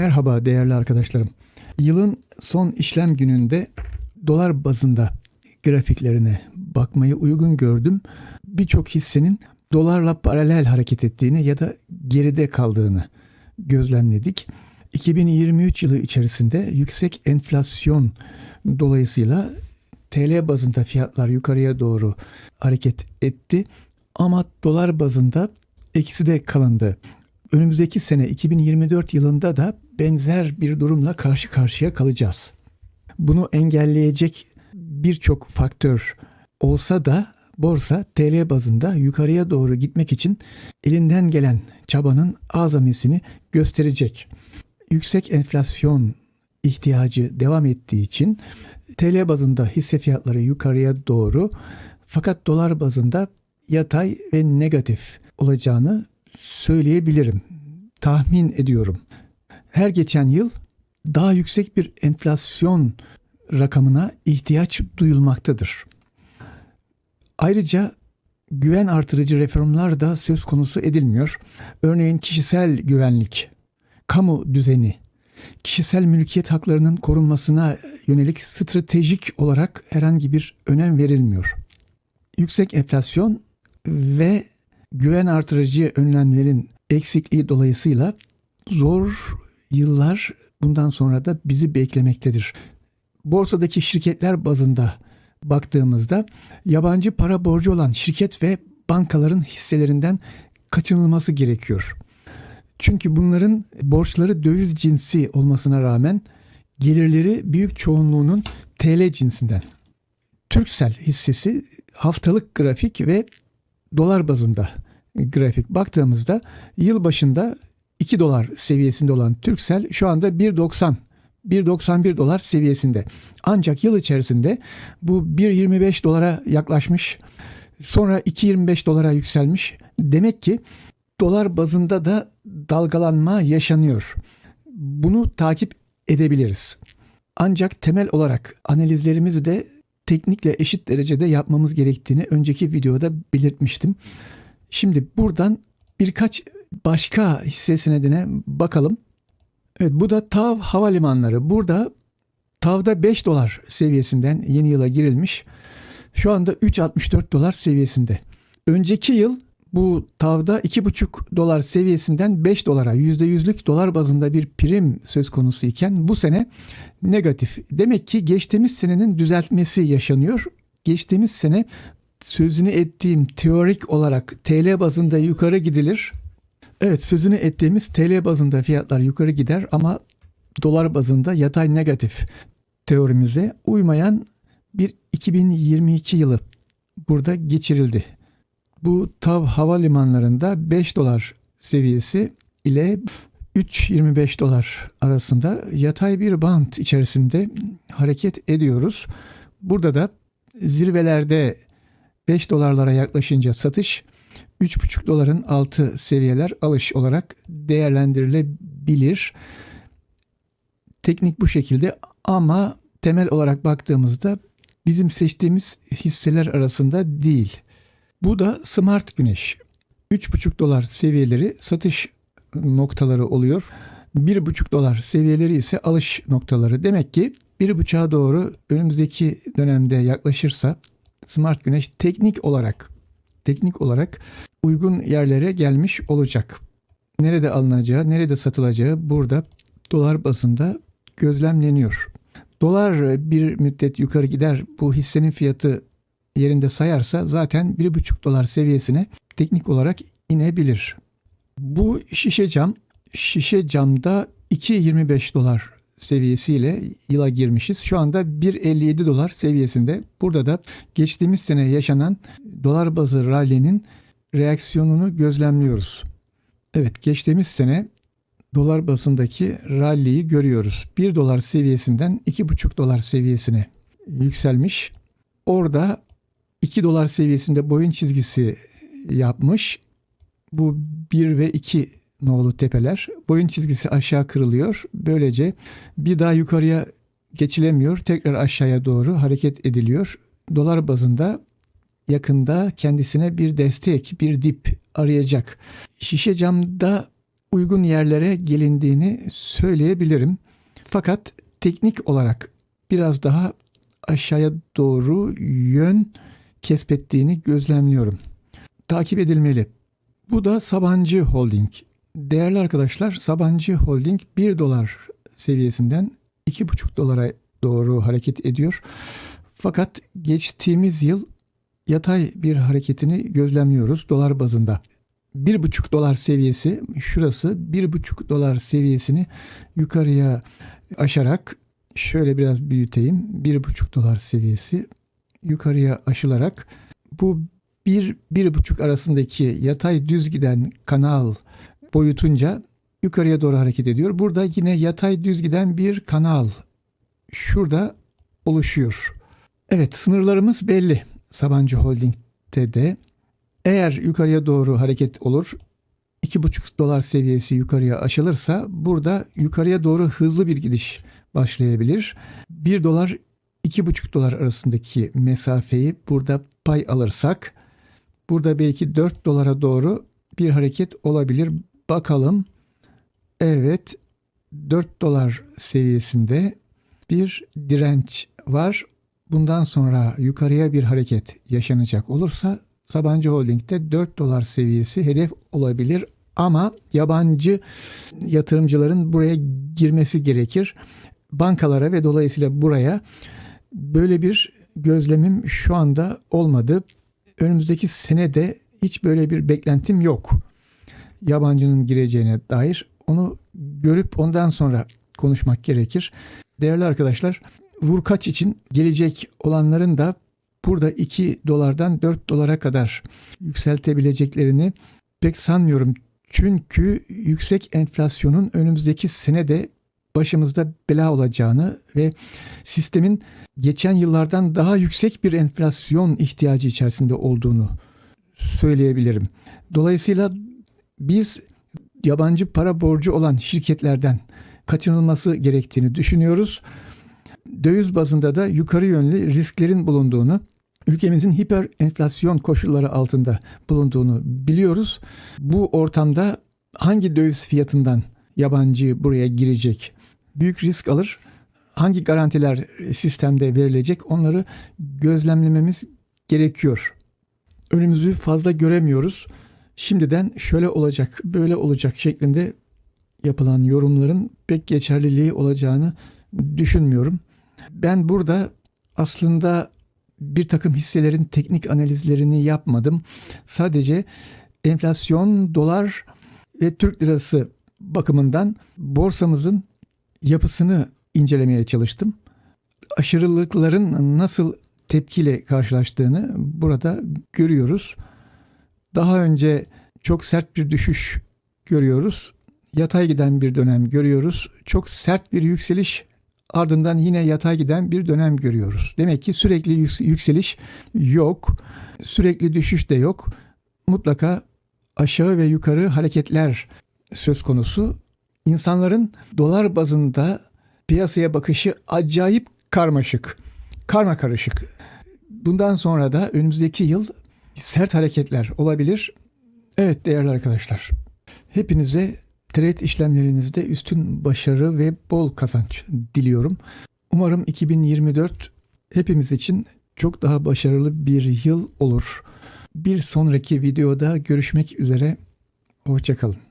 Merhaba değerli arkadaşlarım. Yılın son işlem gününde dolar bazında grafiklerine bakmayı uygun gördüm. Birçok hissenin dolarla paralel hareket ettiğini ya da geride kaldığını gözlemledik. 2023 yılı içerisinde yüksek enflasyon dolayısıyla TL bazında fiyatlar yukarıya doğru hareket etti ama dolar bazında ekside kalındı. Önümüzdeki sene 2024 yılında da benzer bir durumla karşı karşıya kalacağız. Bunu engelleyecek birçok faktör olsa da borsa TL bazında yukarıya doğru gitmek için elinden gelen çabanın azamesini gösterecek. Yüksek enflasyon ihtiyacı devam ettiği için TL bazında hisse fiyatları yukarıya doğru fakat dolar bazında yatay ve negatif olacağını söyleyebilirim. Tahmin ediyorum. Her geçen yıl daha yüksek bir enflasyon rakamına ihtiyaç duyulmaktadır. Ayrıca güven artırıcı reformlar da söz konusu edilmiyor. Örneğin kişisel güvenlik, kamu düzeni, kişisel mülkiyet haklarının korunmasına yönelik stratejik olarak herhangi bir önem verilmiyor. Yüksek enflasyon ve güven artırıcı önlemlerin eksikliği dolayısıyla zor yıllar bundan sonra da bizi beklemektedir. Borsadaki şirketler bazında baktığımızda yabancı para borcu olan şirket ve bankaların hisselerinden kaçınılması gerekiyor. Çünkü bunların borçları döviz cinsi olmasına rağmen gelirleri büyük çoğunluğunun TL cinsinden. Türksel hissesi haftalık grafik ve dolar bazında grafik baktığımızda yıl başında 2 dolar seviyesinde olan Türksel şu anda 1.90 1.91 dolar seviyesinde. Ancak yıl içerisinde bu 1.25 dolara yaklaşmış. Sonra 2.25 dolara yükselmiş. Demek ki dolar bazında da dalgalanma yaşanıyor. Bunu takip edebiliriz. Ancak temel olarak analizlerimizi de teknikle eşit derecede yapmamız gerektiğini önceki videoda belirtmiştim. Şimdi buradan birkaç başka hisse senedine bakalım. Evet bu da TAV Havalimanları. Burada TAV'da 5 dolar seviyesinden yeni yıla girilmiş. Şu anda 3.64 dolar seviyesinde. Önceki yıl bu TAV'da 2,5 dolar seviyesinden 5 dolara %100'lük dolar bazında bir prim söz konusu iken bu sene negatif. Demek ki geçtiğimiz senenin düzeltmesi yaşanıyor. Geçtiğimiz sene sözünü ettiğim teorik olarak TL bazında yukarı gidilir. Evet sözünü ettiğimiz TL bazında fiyatlar yukarı gider ama dolar bazında yatay negatif teorimize uymayan bir 2022 yılı burada geçirildi. Bu TAV havalimanlarında 5 dolar seviyesi ile 3.25 dolar arasında yatay bir bant içerisinde hareket ediyoruz. Burada da zirvelerde 5 dolarlara yaklaşınca satış, 3,5 doların altı seviyeler alış olarak değerlendirilebilir. Teknik bu şekilde ama temel olarak baktığımızda bizim seçtiğimiz hisseler arasında değil. Bu da Smart Güneş. 3,5 dolar seviyeleri satış noktaları oluyor. 1,5 dolar seviyeleri ise alış noktaları. Demek ki 1,5'a doğru önümüzdeki dönemde yaklaşırsa Smart Güneş teknik olarak teknik olarak uygun yerlere gelmiş olacak. Nerede alınacağı, nerede satılacağı burada dolar bazında gözlemleniyor. Dolar bir müddet yukarı gider bu hissenin fiyatı yerinde sayarsa zaten 1,5 dolar seviyesine teknik olarak inebilir. Bu şişe cam, şişe camda 2.25 dolar seviyesiyle yıla girmişiz. Şu anda 1.57 dolar seviyesinde. Burada da geçtiğimiz sene yaşanan dolar bazı rally'nin reaksiyonunu gözlemliyoruz. Evet geçtiğimiz sene dolar bazındaki rally'yi görüyoruz. 1 dolar seviyesinden 2,5 dolar seviyesine yükselmiş. Orada 2 dolar seviyesinde boyun çizgisi yapmış. Bu 1 ve 2 nolu tepeler. Boyun çizgisi aşağı kırılıyor. Böylece bir daha yukarıya geçilemiyor. Tekrar aşağıya doğru hareket ediliyor. Dolar bazında yakında kendisine bir destek, bir dip arayacak. Şişe camda uygun yerlere gelindiğini söyleyebilirim. Fakat teknik olarak biraz daha aşağıya doğru yön kesbettiğini gözlemliyorum. Takip edilmeli. Bu da Sabancı Holding. Değerli arkadaşlar Sabancı Holding 1 dolar seviyesinden 2,5 dolara doğru hareket ediyor. Fakat geçtiğimiz yıl yatay bir hareketini gözlemliyoruz dolar bazında. 1,5 dolar seviyesi şurası 1,5 dolar seviyesini yukarıya aşarak şöyle biraz büyüteyim. 1,5 dolar seviyesi yukarıya aşılarak bu 1 1,5 arasındaki yatay düz giden kanal boyutunca yukarıya doğru hareket ediyor. Burada yine yatay düz giden bir kanal şurada oluşuyor. Evet sınırlarımız belli. Sabancı Holding'de de eğer yukarıya doğru hareket olur 2,5 dolar seviyesi yukarıya aşılırsa burada yukarıya doğru hızlı bir gidiş başlayabilir. 1 dolar 2,5 dolar arasındaki mesafeyi burada pay alırsak burada belki 4 dolara doğru bir hareket olabilir. Bakalım. Evet 4 dolar seviyesinde bir direnç var. Bundan sonra yukarıya bir hareket yaşanacak olursa Sabancı Holding'de 4 dolar seviyesi hedef olabilir ama yabancı yatırımcıların buraya girmesi gerekir. Bankalara ve dolayısıyla buraya böyle bir gözlemim şu anda olmadı. Önümüzdeki sene de hiç böyle bir beklentim yok. Yabancının gireceğine dair onu görüp ondan sonra konuşmak gerekir. Değerli arkadaşlar, vurkaç için gelecek olanların da burada 2 dolardan 4 dolara kadar yükseltebileceklerini pek sanmıyorum. Çünkü yüksek enflasyonun önümüzdeki sene de başımızda bela olacağını ve sistemin geçen yıllardan daha yüksek bir enflasyon ihtiyacı içerisinde olduğunu söyleyebilirim. Dolayısıyla biz yabancı para borcu olan şirketlerden kaçınılması gerektiğini düşünüyoruz. Döviz bazında da yukarı yönlü risklerin bulunduğunu, ülkemizin hiper enflasyon koşulları altında bulunduğunu biliyoruz. Bu ortamda hangi döviz fiyatından yabancı buraya girecek? Büyük risk alır. Hangi garantiler sistemde verilecek? Onları gözlemlememiz gerekiyor. Önümüzü fazla göremiyoruz. Şimdiden şöyle olacak, böyle olacak şeklinde yapılan yorumların pek geçerliliği olacağını düşünmüyorum. Ben burada aslında bir takım hisselerin teknik analizlerini yapmadım. Sadece enflasyon, dolar ve Türk lirası bakımından borsamızın yapısını incelemeye çalıştım. Aşırılıkların nasıl tepkiyle karşılaştığını burada görüyoruz. Daha önce çok sert bir düşüş görüyoruz. Yatay giden bir dönem görüyoruz. Çok sert bir yükseliş ardından yine yatay giden bir dönem görüyoruz. Demek ki sürekli yükseliş yok. Sürekli düşüş de yok. Mutlaka aşağı ve yukarı hareketler söz konusu. İnsanların dolar bazında piyasaya bakışı acayip karmaşık. Karma karışık. Bundan sonra da önümüzdeki yıl sert hareketler olabilir. Evet değerli arkadaşlar. Hepinize trade işlemlerinizde üstün başarı ve bol kazanç diliyorum. Umarım 2024 hepimiz için çok daha başarılı bir yıl olur. Bir sonraki videoda görüşmek üzere. Hoşçakalın.